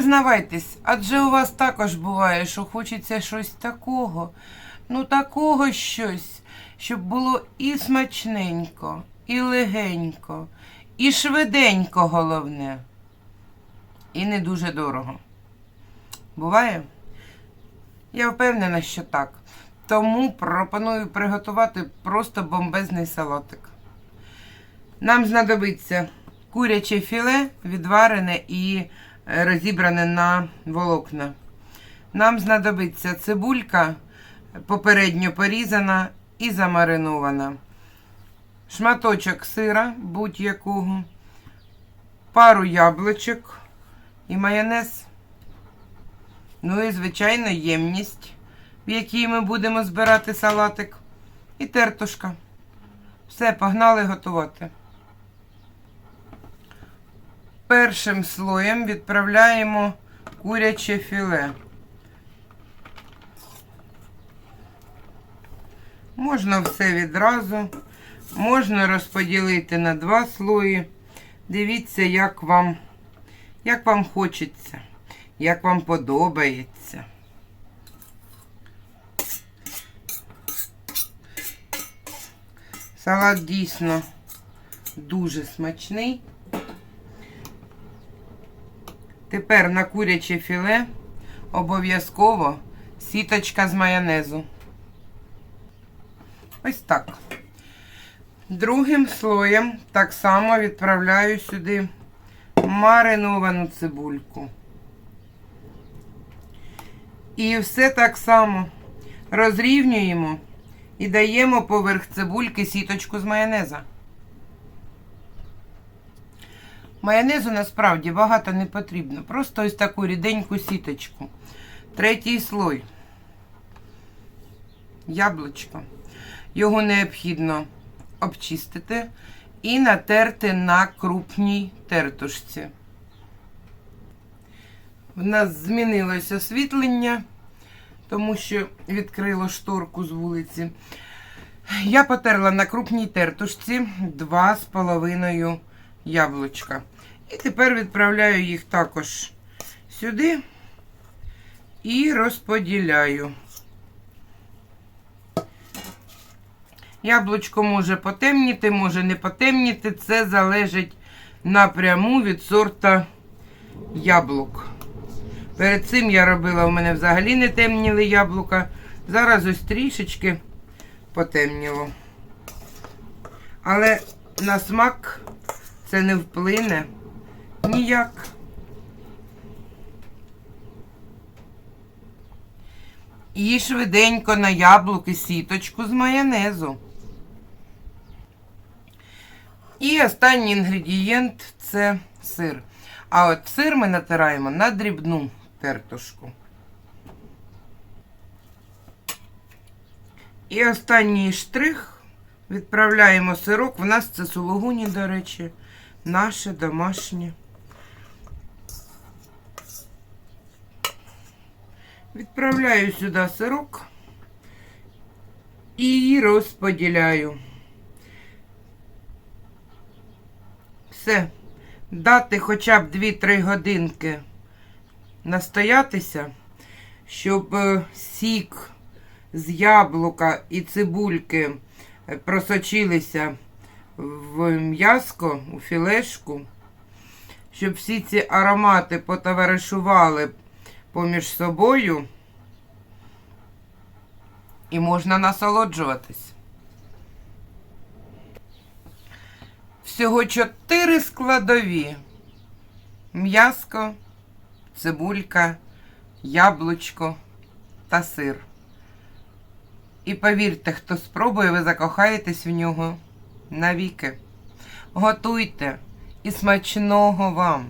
признавайтесь, адже у вас також буває, що хочеться щось такого, ну такого щось, щоб було і смачненько, і легенько, і швиденько головне, і не дуже дорого. Буває? Я впевнена, що так. Тому пропоную приготувати просто бомбезний салатик. Нам знадобиться куряче філе, відварене і розібране на волокна. Нам знадобиться цибулька, попередньо порізана і замаринована. Шматочок сира будь-якого, пару яблучок і майонез. Ну і, звичайно, ємність, в якій ми будемо збирати салатик, і тертушка. Все, погнали готувати. Першим слоєм відправляємо куряче філе. Можна все відразу, можна розподілити на два слої. Дивіться, як вам, як вам хочеться, як вам подобається. Салат дійсно дуже смачний. Тепер на куряче філе обов'язково сіточка з майонезу. Ось так. Другим слоєм так само відправляю сюди мариновану цибульку. І все так само розрівнюємо і даємо поверх цибульки сіточку з майонеза. Майонезу насправді багато не потрібно. Просто ось таку ріденьку сіточку. Третій слой. Яблучко. Його необхідно обчистити і натерти на крупній тертушці. В нас змінилось освітлення, тому що відкрило шторку з вулиці. Я потерла на крупній тертушці 2,5 яблучка. І тепер відправляю їх також сюди і розподіляю. Яблучко може потемніти, може не потемніти. Це залежить напряму від сорта яблук. Перед цим я робила, у мене взагалі не темніли яблука. Зараз ось трішечки потемніло. Але на смак це не вплине ніяк. І швиденько на яблуки сіточку з майонезу. І останній інгредієнт це сир. А от сир ми натираємо на дрібну тертушку. І останній штрих відправляємо сирок. В нас це сулугуні, до речі, наше домашнє. Відправляю сюди сирок і розподіляю. Все. Дати хоча б 2-3 годинки настоятися, щоб е, сік з яблука і цибульки е, просочилися в м'яско, у філешку, щоб всі ці аромати потоваришували поміж собою і можна насолоджуватись. Всього чотири складові: м'яско, цибулька, яблучко та сир. І повірте, хто спробує, ви закохаєтесь в нього навіки. Готуйте і смачного вам!